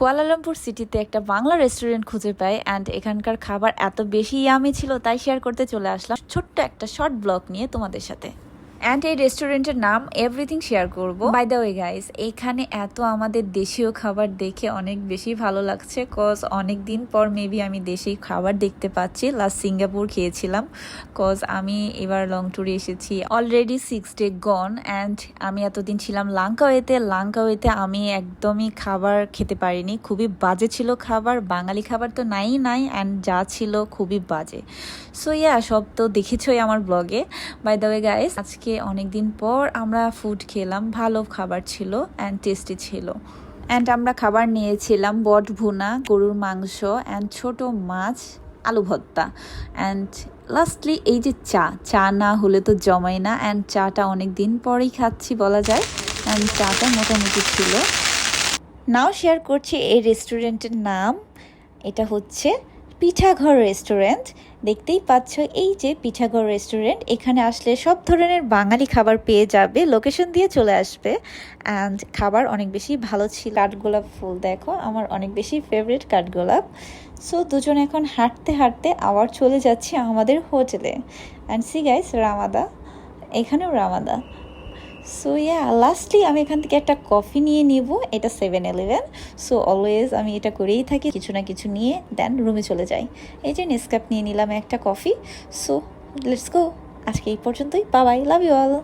Kuala Lumpur সিটিতে একটা Bangla restaurant খুঁজে পাই অ্যান্ড এখানকার খাবার এত বেশি ইয়ামি ছিল, তাই শেয়ার করতে চলে আসলাম ছোট্ট একটা শর্ট ব্লগ নিয়ে তোমাদের সাথে। অ্যান্ড এই রেস্টুরেন্টের নাম এভরিথিং শেয়ার করব। বাই দ্য ওয়ে গাইস এখানে এত আমাদের দেশীয় খাবার দেখে অনেক বেশি ভালো লাগছে। কজ অনেক দিন পর মেবি আমি দেশি খাবার দেখতে পাচ্ছি। লাস্ট সিঙ্গাপুর খেয়েছিলাম। কজ আমি এবার লং ট্যুরে এসেছি। Already six day gone and আমি এতদিন ছিলাম লাঙ্কাওয়েতে লাঙ্কাওয়েতে আমি একদমই খাবার খেতে পারিনি। খুবই বাজে ছিল খাবার। বাঙালি খাবার তো নাই নাই অ্যান্ড যা ছিল খুবই বাজে। সো ইয়া সব তো দেখেছই আমার ব্লগে বাই দ্য ওয়ে গাইস আজকে অনেক দিন পর আমরা ফুড খেলাম, ভালো খাবার ছিল অ্যান্ড টেস্টি ছিল। অ্যান্ড আমরা খাবার নিয়েছিলাম বট ভুনা, গরুর মাংস অ্যান্ড ছোট মাছ, আলু ভর্তা। অ্যান্ড লাস্টলি এই যে চা চা না হলে তো জমাই না। অ্যান্ড চাটা অনেক দিন পরেই খাচ্ছি বলা যায়। অ্যান্ড চাটা মোটামুটি ছিল। নাও শেয়ার করছি এই রেস্টুরেন্টের নাম। এটা হচ্ছে পিঠাঘর রেস্টুরেন্ট। দেখতেই পাচ্ছ, এই যে পিঠাঘর রেস্টুরেন্ট, এখানে আসলে সব ধরনের বাঙালি খাবার পেয়ে যাবে, লোকেশন দিয়ে চলে আসবে। অ্যান্ড খাবার অনেক বেশি ভালো ছিল। কাঠগোলাপ ফুল, দেখো, আমার অনেক বেশি ফেভারিট কাঠগোলাপ। সো দুজন এখন হাঁটতে হাঁটতে আবার চলে যাচ্ছি আমাদের হোটেলে। অ্যান্ড সি গাইস রামাদা, এখানেও রামাদা। সো ইয়া লাস্টলি আমি এখান থেকে একটা কফি নিয়ে নিব। এটা সেভেন ইলেভেন সো অলওয়েজ আমি এটা করেই থাকি, কিছু না কিছু নিয়ে দেন রুমে চলে যাই। এই যে নেসকাপ নিয়ে নিলাম একটা কফি। সো লেটস গো আজকে এই পর্যন্তই। বাবাই লাভ ইউ অল